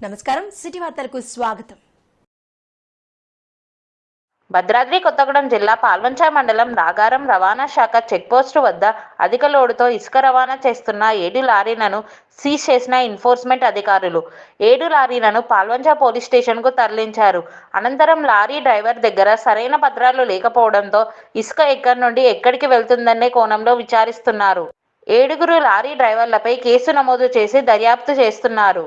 నమస్కారం. సిటీ వార్తలకు స్వాగతం. భద్రాద్రి కొత్తగూడెం జిల్లా పాల్వంచా మండలం నాగారం రవాణా శాఖ చెక్పోస్టు వద్ద అధిక లోడుతో ఇసుక రవాణా చేస్తున్న ఏడు లారీలను సీజ్ చేసిన ఎన్ఫోర్స్మెంట్ అధికారులు. ఏడు లారీలను పాల్వంచా పోలీస్ స్టేషన్కు తరలించారు. అనంతరం లారీ డ్రైవర్ దగ్గర సరైన పత్రాలు లేకపోవడంతో ఇసుక ఎక్కడి నుండి ఎక్కడికి వెళ్తుందనే కోణంలో విచారిస్తున్నారు. ఏడుగురు లారీ డ్రైవర్లపై కేసు నమోదు చేసి దర్యాప్తు చేస్తున్నారు.